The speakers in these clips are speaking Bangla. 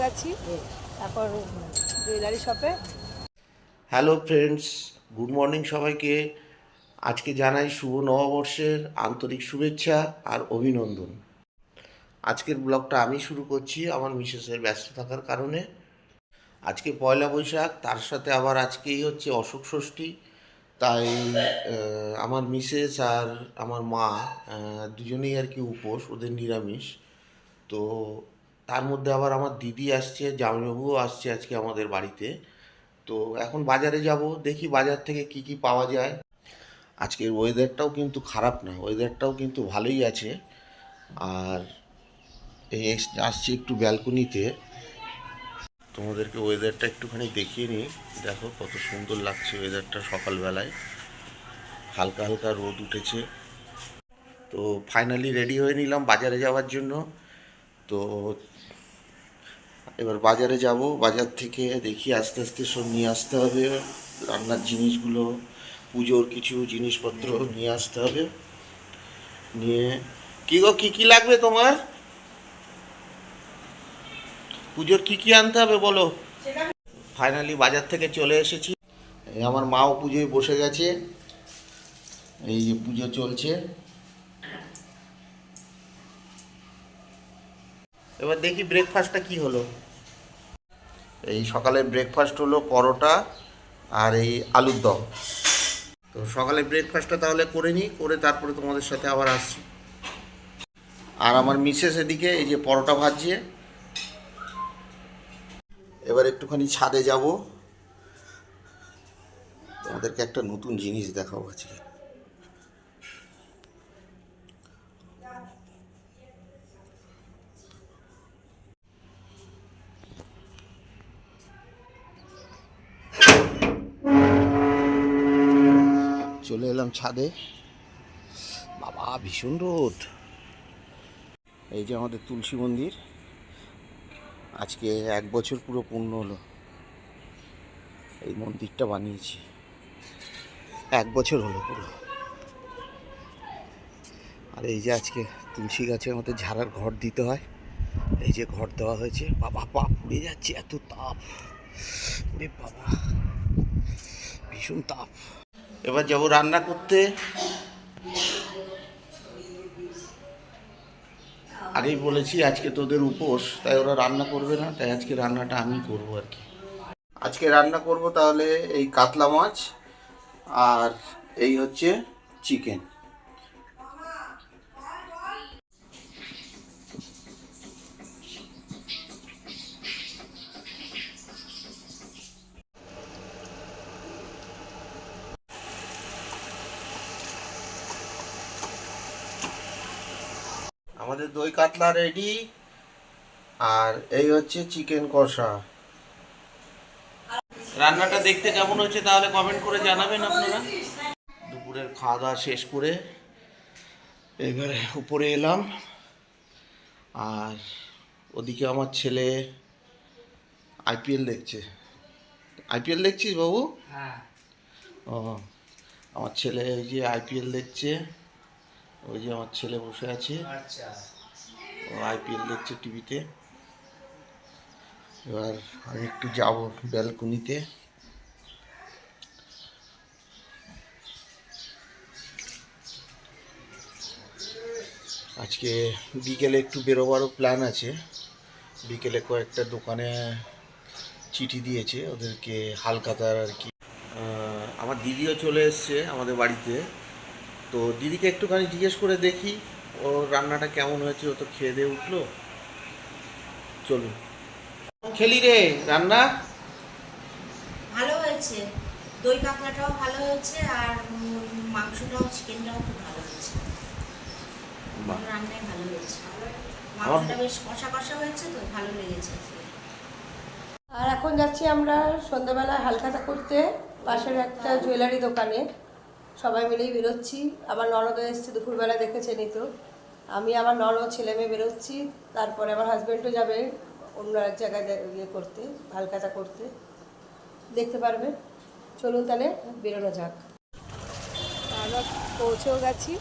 গেছি। এখন জুয়েলারি শপে হ্যালো ফ্রেন্ডস গুড মর্নিং সবাইকে। আজকে জানাই শুভ নববর্ষের আন্তরিক শুভেচ্ছা আর অভিনন্দন। আজকের ব্লগটা আমি শুরু করছি আমার মিসেসের ব্যস্ত থাকার কারণে। আজকে পয়লা বৈশাখ, তার সাথে আবার আজকেই হচ্ছে অশোক ষষ্ঠী। তাই আমার মিসেস আর আমার মা দুজনেই আর কি উপোস, ওদের নিরামিষ। তো তার মধ্যে আবার আমার দিদি আসছে, জামাইবাবুও আসছে আজকে আমাদের বাড়িতে। তো এখন বাজারে যাব, দেখি বাজার থেকে কি কি পাওয়া যায়। আজকের ওয়েদারটাও কিন্তু খারাপ না ওয়েদারটাও কিন্তু ভালোই আছে। আর এই আসছি একটু ব্যালকনিতে তোমাদেরকে ওয়েদারটা একটুখানি দেখিয়ে নিই। দেখো কত সুন্দর লাগছে ওয়েদারটা সকালবেলায়। হালকা হালকা রোদ উঠেছে। তো ফাইনালি রেডি হয়ে নিলাম বাজারে যাওয়ার জন্য। তো এবার বাজারে যাব, বাজার থেকে দেখি আস্তে আস্তে সব নিয়ে আসতে হবে, রান্নার জিনিসগুলো, পুজোর কিছু জিনিসপত্র নিয়ে আসতে হবে। নিয়ে, কি গো, কি কি লাগবে তোমার? পুজোর কি কি আনতে হবে বলো? ফাইনালি বাজার থেকে চলে এসেছি। আমার মাও পুজোয় বসে গেছে। এই যে পুজো চলছে। এবার দেখি ব্রেকফাস্টটা কি হলো। এই সকালে ব্রেকফাস্ট হলো পরোটা আর এই আলুর দম। তো সকালে ব্রেকফাস্টটা তাহলে করে নিই, করে তারপরে তোমাদের সাথে আবার আসছি। আর আমার মিসেস এদিকে এই যে পরোটা ভাজছে। এবার একটুখানি ছাদে যাব। তোমাদেরকে একটা নতুন জিনিস দেখাবো আজকে চলে এলাম ছাদে। বাবা, ভীষণ রোদ। এই যে আমাদের তুলসী মন্দির। আজকে এক বছর পুরো পূর্ণ হলো। এই মন্দিরটা বানিয়েছি। এক বছর হলো পুরো। আর এই যে আজকে তুলসী গাছের মধ্যে ঝাড়ার ঘর দিতে হয়। এই যে ঘর দেওয়া হয়েছে। বাবা, পা পুড়ে যাচ্ছে, এত তাপ। ওরে বাবা, ভীষণ তাপ। এবার যাব রান্না করতে। আগেই বলেছি, আজকে তোদের উপোস, তাই ওরা রান্না করবে না, তাই আজকে রান্নাটা আমি করব আর কি। আজকে রান্না করব তাহলে এই কাতলা মাছ আর এই হচ্ছে চিকেন। আমাদের দই কাতলা রেডি আর এই হচ্ছে চিকেন কষা। রান্নাটা দেখতে কেমন হচ্ছে তাহলে কমেন্ট করে জানাবেন আপনারা। দুপুরের খাওয়া দাওয়া শেষ করে এবারে উপরে এলাম। আর ওদিকে আমার ছেলে আইপিএল দেখছে। আইপিএল দেখছিস বাবু? হ্যাঁ। ও আমার ছেলে এই যে আইপিএল দেখছে। ওই যে আমার ছেলে বসে আছে। ও আইপিএল দেখছে টিভিতে। এবার আমি একটু যাব ব্যালকনিতে। আজকে বিকেলে একটু বেরোবারও প্ল্যান আছে। বিকেলে কয়েকটা দোকানে চিঠি দিয়েছে। ওদেরকে হালকাতার আর কি। আমার দিদিও চলে এসছে আমাদের বাড়িতে। তো দিদিকে একটুখানি জিজ্ঞেস করে দেখি ওর রান্নাটা কেমন হয়েছে ও তো খেয়ে দিয়ে উঠল। চলুন। খেলি রে রান্না? ভালো হয়েছে। দই কাঁকড়াটাও ভালো হয়েছে আর মাংসটাও চিকেনটাও খুব ভালো হয়েছে। বাহ। রান্নাই ভালো হয়েছে। মাংসটা বেশ কষা কষা হয়েছে তো ভালো লেগেছে আর এখন যাচ্ছি আমরা সন্ধ্যাবেলায় হালখাতা করতে পাশের একটা জুয়েলারি দোকানে। সবাই মিলেই বেরোচ্ছি। আমার ননদও এসছে দুপুরবেলা দেখেছে নিত আমি আমার ননদ ছেলে মেয়ে বেরোচ্ছি তারপরে আমার হাজব্যান্ডও যাবে অন্য এক জায়গায় ইয়ে করতে হালখাতা করতে। দেখতে পারবে। চলুন তাহলে বেরোনো যাক। আমরা পৌঁছেও গেছি।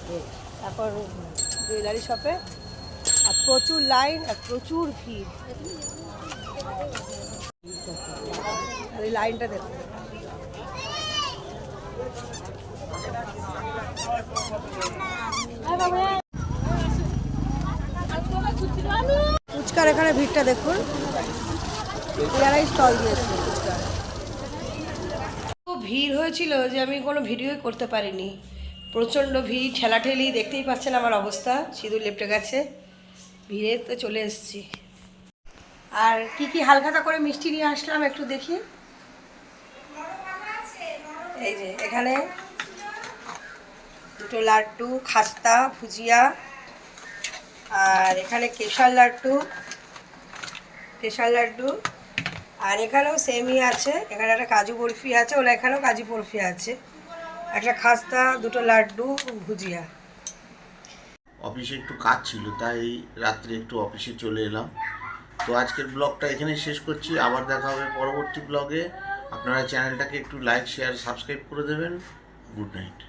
এখন জুয়েলারি শপে আর প্রচুর লাইন আর প্রচুর ভিড়। আর এই লাইনটা দেখো। ফুচকার এখানে ভিড়টা দেখুন। এরাই স্টল দিয়েছে। ফুচকার ভিড় হয়েছিল যে আমি কোনো ভিডিওই করতে পারিনি। প্রচণ্ড ভিড়, ঠেলাঠেলি, দেখতেই পাচ্ছেন আমার অবস্থা। সিঁদুর লেপটে গেছে। ভিড়ে তো চলে এসেছি। আর কি কি হালখাতা করে মিষ্টি নিয়ে আসলাম একটু দেখি। এই যে, এখানে দুটো লাড্ডু, খাস্তা, ভুজিয়া, আর এখানে কেশার লাড্ডু কেশার লাড্ডু, আর এখানেও সেমই আছে। এখানে একটা কাজু বরফি আছে ওরা এখানেও কাজু বরফি আছে। একটা খাস্তা, দুটো লাড্ডু, ভুজিয়া। অফিসে একটু কাজ ছিল, তাই রাত্রে একটু অফিসে চলে এলাম। তো আজকের ব্লগটা এখানে শেষ করছি। আবার দেখা হবে পরবর্তী ব্লগে। আপনারা চ্যানেলটাকে একটু লাইক শেয়ার সাবস্ক্রাইব করে দেবেন। Good night.